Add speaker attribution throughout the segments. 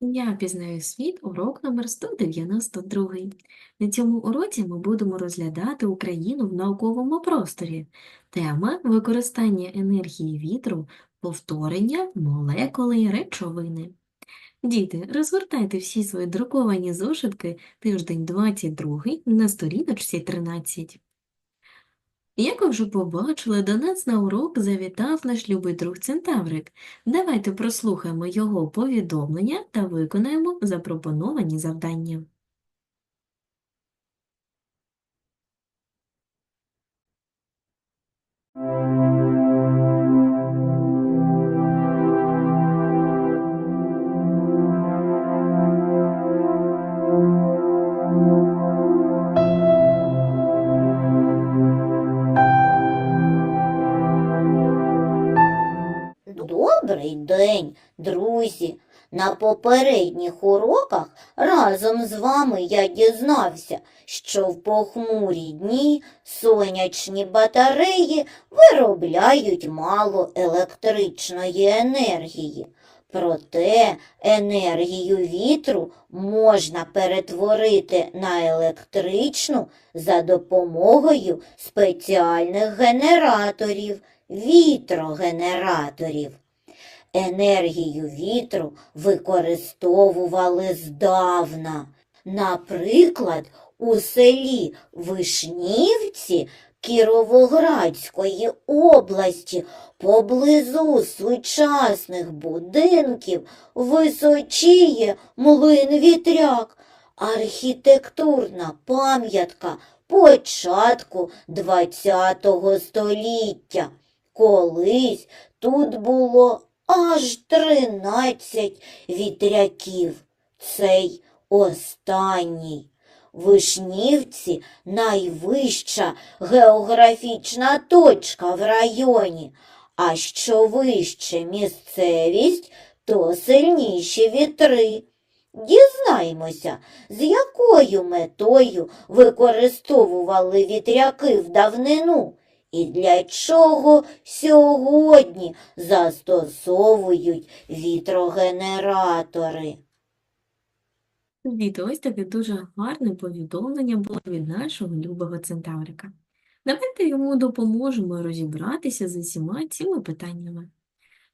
Speaker 1: Я пізнаю світ, урок номер 192. На цьому уроці ми будемо розглядати Україну в науковому просторі. Тема використання енергії вітру, повторення, молекули і речовини. Діти, розгортайте всі свої друковані зошитки тиждень 22 на сторіночці 13. Як ви вже побачили, до нас на урок завітав наш любий друг Центаврик. Давайте прослухаємо його повідомлення та виконаємо запропоновані завдання.
Speaker 2: Добрий день, друзі! На попередніх уроках разом з вами я дізнався, що в похмурі дні сонячні батареї виробляють мало електричної енергії. Проте енергію вітру можна перетворити на електричну за допомогою спеціальних генераторів вітрогенераторів. Енергію вітру використовували здавна. Наприклад, у селі Вишнівці Кіровоградської області поблизу сучасних будинків височіє млин вітряк, архітектурна пам'ятка початку ХХ століття. Колись тут було аж тринадцять вітряків. Цей останній. Вишнівці найвища географічна точка в районі, а що вище місцевість, то сильніші вітри. Дізнаймося, з якою метою використовували вітряки в давнину і для чого сьогодні застосовують вітрогенератори.
Speaker 1: Діти, ось таке дуже гарне повідомлення було від нашого любого Центаврика. Давайте йому допоможемо розібратися з усіма цими питаннями.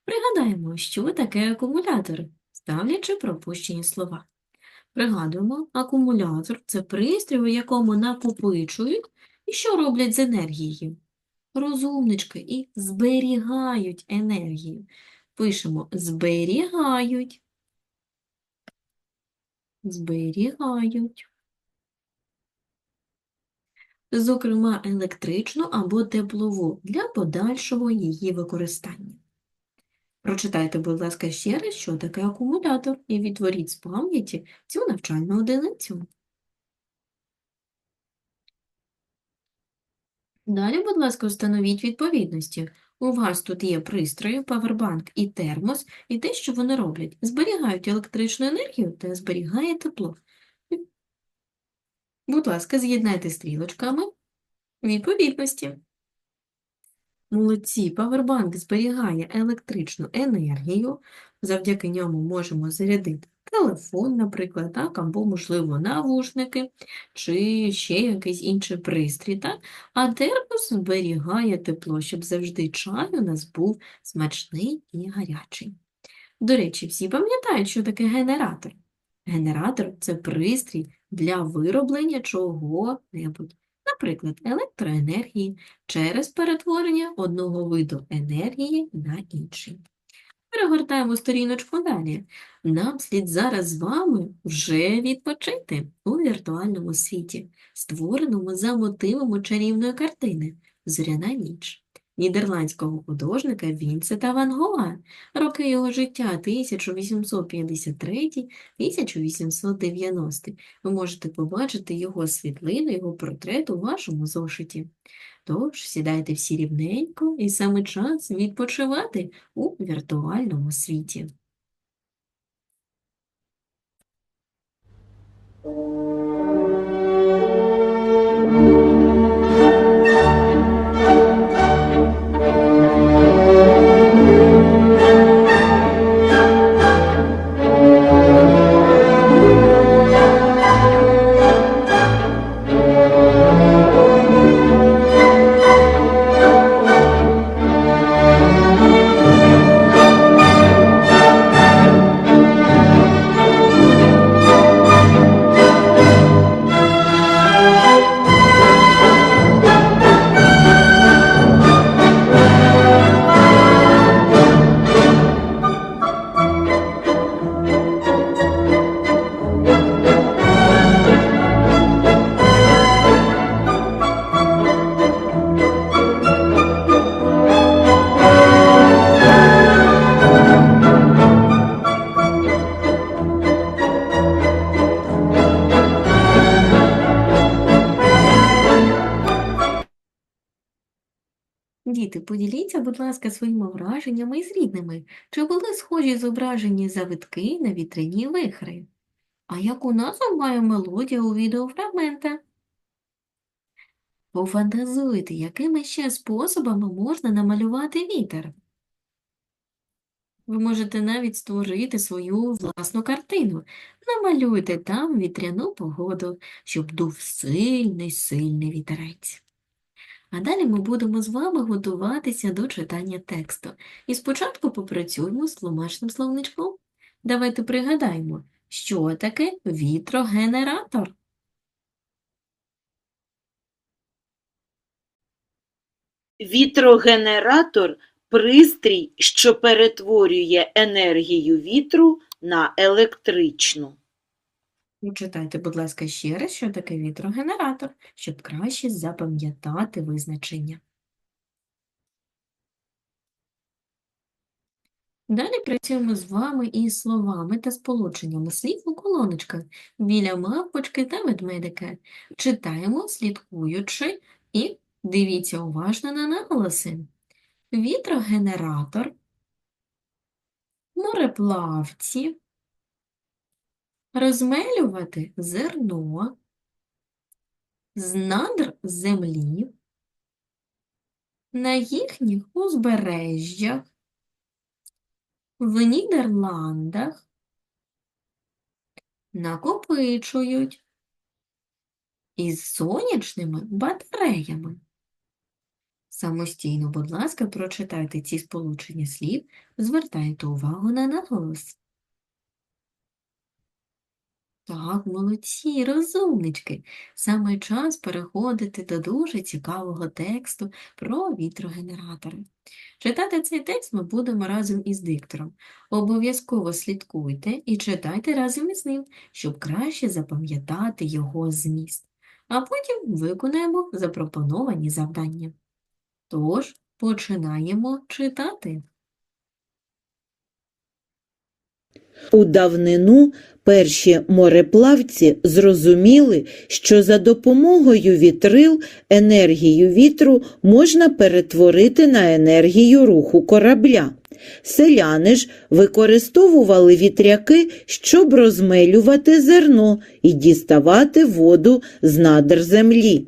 Speaker 1: Пригадаємо, що таке акумулятори, ставлячи пропущені слова. Пригадуємо, акумулятор – це пристрій, у якому накопичують і що роблять з енергією. Розумнички і зберігають енергію. Пишемо зберігають. Зберігають. Зокрема, електричну або теплову для подальшого її використання. Прочитайте, будь ласка, ще раз, що таке акумулятор, і відтворіть з пам'яті цю навчальну одиницю. Далі, будь ласка, встановіть відповідності. У вас тут є пристрої, павербанк і термос, і те, що вони роблять. Зберігають електричну енергію та зберігає тепло. Будь ласка, з'єднайте стрілочками відповідності. Молодці, павербанк зберігає електричну енергію, завдяки ньому можемо зарядити телефон, наприклад, так, або, можливо, навушники, чи ще якийсь інший пристрій, так? А термос зберігає тепло, щоб завжди чай у нас був смачний і гарячий. До речі, всі пам'ятають, що таке генератор. Генератор – це пристрій для вироблення чого-небудь, наприклад, електроенергії, через перетворення одного виду енергії на інший. Перегортаємо сторіночку далі. Нам слід зараз з вами вже відпочити у віртуальному світі, створеному за мотивами чарівної картини «Зоряна ніч» нідерландського художника Вінсента Ван Гога. Роки його життя 1853-1890. Ви можете побачити його світлину, його портрет у вашому зошиті. Тож сідайте всі рівненько і саме час відпочивати у віртуальному світі. Поділіться, будь ласка, своїми враженнями із рідними. Чи були схожі зображені завитки на вітряні вихри? А яку назву має мелодія у відеофрагмента? Пофантазуйте, якими ще способами можна намалювати вітер. Ви можете навіть створити свою власну картину. Намалюйте там вітряну погоду, щоб дув сильний, сильний вітерець. А далі ми будемо з вами готуватися до читання тексту. І спочатку попрацюємо з тлумачним словничком. Давайте пригадаємо, що таке вітрогенератор.
Speaker 3: Вітрогенератор – пристрій, що перетворює енергію вітру на електричну.
Speaker 1: Прочитайте, будь ласка, ще раз, що таке вітрогенератор, щоб краще запам'ятати визначення. Далі працюємо з вами із словами та сполученнями слів у колоночках біля мавпочки та ведмедика. Читаємо, слідкуючи, і дивіться уважно на наголоси. Вітрогенератор, мореплавці, розмелювати зерно з надр землі на їхніх узбережжях, в Нідерландах накопичують із сонячними батареями. Самостійно, будь ласка, прочитайте ці сполучення слів, звертайте увагу на наголос. Так, молодці, розумнички. Саме час переходити до дуже цікавого тексту про вітрогенератори. Читати цей текст ми будемо разом із диктором. Обов'язково слідкуйте і читайте разом із ним, щоб краще запам'ятати його зміст. А потім виконаємо запропоновані завдання. Тож, починаємо читати.
Speaker 3: У давнину перші мореплавці зрозуміли, що за допомогою вітрил енергію вітру можна перетворити на енергію руху корабля. Селяни ж використовували вітряки, щоб розмелювати зерно і діставати воду з надр землі.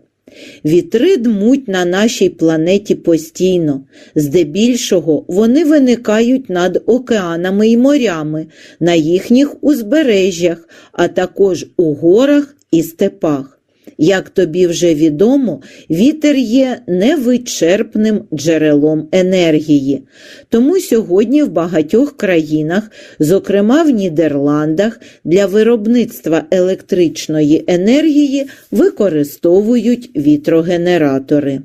Speaker 3: Вітри дмуть на нашій планеті постійно. Здебільшого вони виникають над океанами і морями, на їхніх узбережжях, а також у горах і степах. Як тобі вже відомо, вітер є невичерпним джерелом енергії. Тому сьогодні в багатьох країнах, зокрема в Нідерландах, для виробництва електричної енергії використовують вітрогенератори.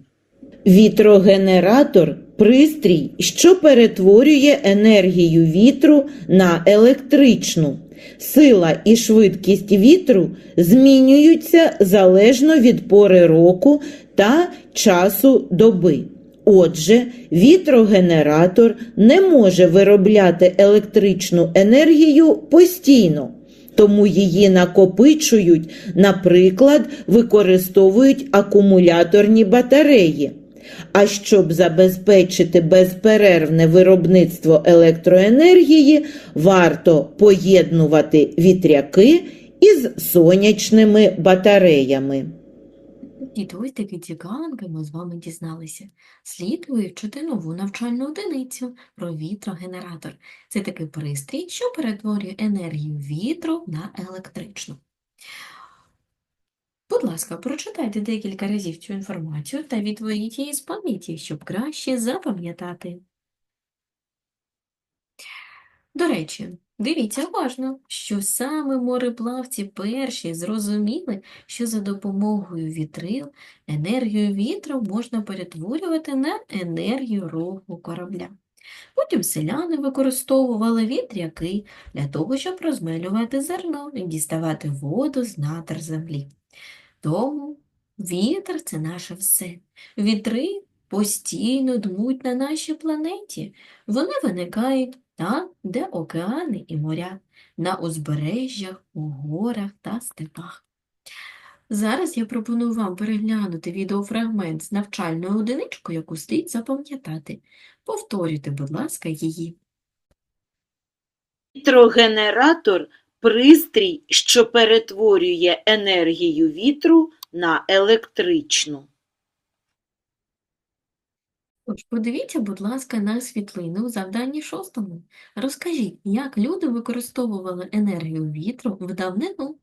Speaker 3: Вітрогенератор пристрій, що перетворює енергію вітру на електричну. Сила і швидкість вітру змінюються залежно від пори року та часу доби. Отже, вітрогенератор не може виробляти електричну енергію постійно, тому її накопичують, наприклад, використовують акумуляторні батареї. А щоб забезпечити безперервне виробництво електроенергії, варто поєднувати вітряки із сонячними батареями.
Speaker 1: Діти, ось такі цікавинки ми з вами дізналися. Слід вивчити нову навчальну одиницю про вітрогенератор. Це такий пристрій, що перетворює енергію вітру на електричну. Будь ласка, прочитайте декілька разів цю інформацію та відтворіть її з пам'яті, щоб краще запам'ятати. До речі, дивіться уважно, що саме мореплавці перші зрозуміли, що за допомогою вітрил енергію вітру можна перетворювати на енергію руху корабля. Потім селяни використовували вітряки для того, щоб розмелювати зерно і діставати воду з надр землі. Тому вітер – це наше все. Вітри постійно дмуть на нашій планеті. Вони виникають там, де океани і моря, на узбережжях, у горах та степах. Зараз я пропоную вам переглянути відеофрагмент з навчальною одиничкою, яку слід запам'ятати. Повторюйте, будь ласка, її.
Speaker 3: Вітрогенератор – пристрій, що перетворює енергію вітру на електричну.
Speaker 1: Подивіться, будь ласка, на світлину у завданні шостому. Розкажіть, як люди використовували енергію вітру в давнину?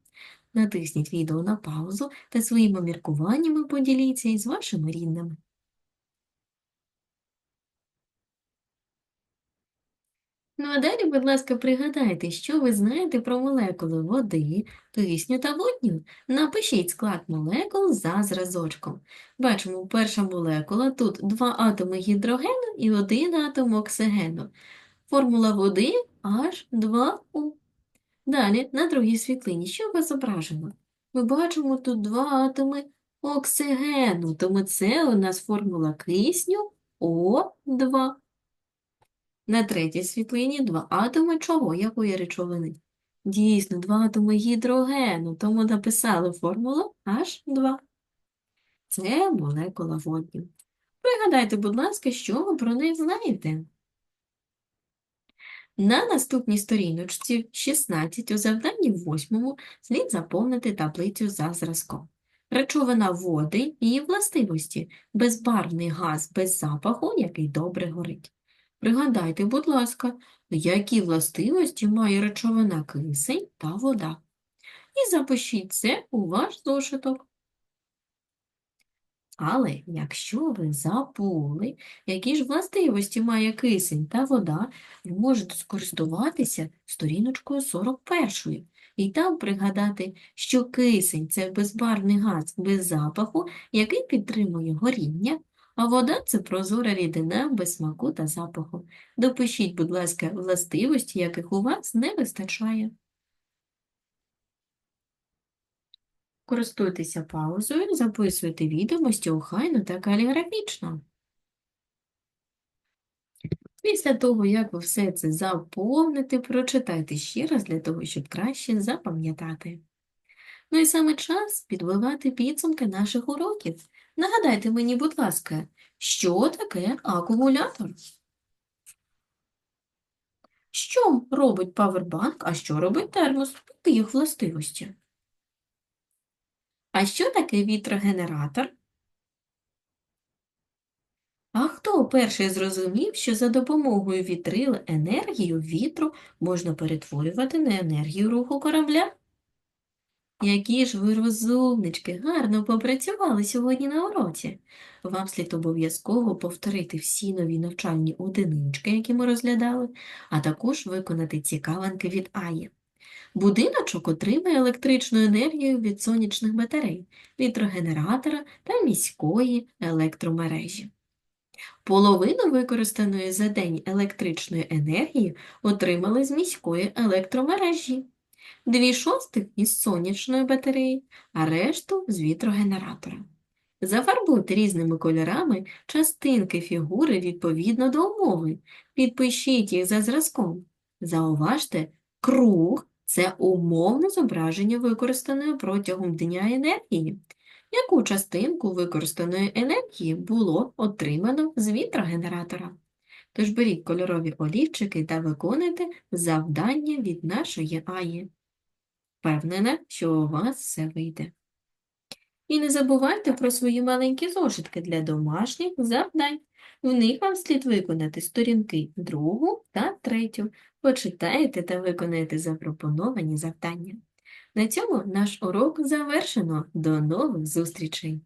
Speaker 1: Натисніть відео на паузу та своїми міркуваннями поділіться із вашими рідними. Ну а далі, будь ласка, пригадайте, що ви знаєте про молекули води, кисню та водню. Напишіть склад молекул за зразочком. Бачимо, перша молекула тут два атоми гідрогену і один атом оксигену. Формула води H2O. Далі, на другій світлині, що вас зображено? Ми бачимо тут два атоми оксигену, тому це у нас формула кисню О2. На третій світлині два атоми чого? Якої речовини? Дійсно, два атоми гідрогену, тому написали формулу H2. Це молекула водню. Пригадайте, будь ласка, що ви про неї знаєте. На наступній сторіночці 16 у завданні 8 слід заповнити таблицю за зразком. Речовина води, її властивості, безбарвний газ без запаху, який добре горить. Пригадайте, будь ласка, які властивості має речовина кисень та вода. І запишіть це у ваш зошиток. Але якщо ви забули, які ж властивості має кисень та вода, ви можете скористуватися сторіночкою 41 і там пригадати, що кисень – це безбарвний газ без запаху, який підтримує горіння, а вода – це прозора рідина без смаку та запаху. Допишіть, будь ласка, властивості, яких у вас не вистачає. Користуйтеся паузою, записуйте відомості охайно та каліграфічно. Після того, як ви все це заповните, прочитайте ще раз для того, щоб краще запам'ятати. Ну і саме час підбивати підсумки наших уроків. Нагадайте мені, будь ласка, що таке акумулятор? Що робить павербанк, а що робить термос? Які їх властивості? А що таке вітрогенератор? А хто перший зрозумів, що за допомогою вітрил енергію вітру можна перетворювати на енергію руху корабля? Які ж ви розумнички, гарно попрацювали сьогодні на уроці. Вам слід обов'язково повторити всі нові навчальні одинички, які ми розглядали, а також виконати цікавинки від Аї. Будиночок отримує електричну енергію від сонячних батарей, вітрогенератора та міської електромережі. Половину використаної за день електричної енергії отримали з міської електромережі, дві шостих із сонячної батареї, а решту з вітрогенератора. Зафарбуйте різними кольорами частинки фігури відповідно до умови. Підпишіть їх за зразком. Зауважте, круг – це умовне зображення використаної протягом дня енергії. Яку частинку використаної енергії було отримано з вітрогенератора? Тож беріть кольорові олівчики та виконуйте завдання від нашої Аї. Впевнена, що у вас все вийде. І не забувайте про свої маленькі зошитки для домашніх завдань. В них вам слід виконати сторінки другу та третю. Почитаєте та виконаєте запропоновані завдання. На цьому наш урок завершено. До нових зустрічей!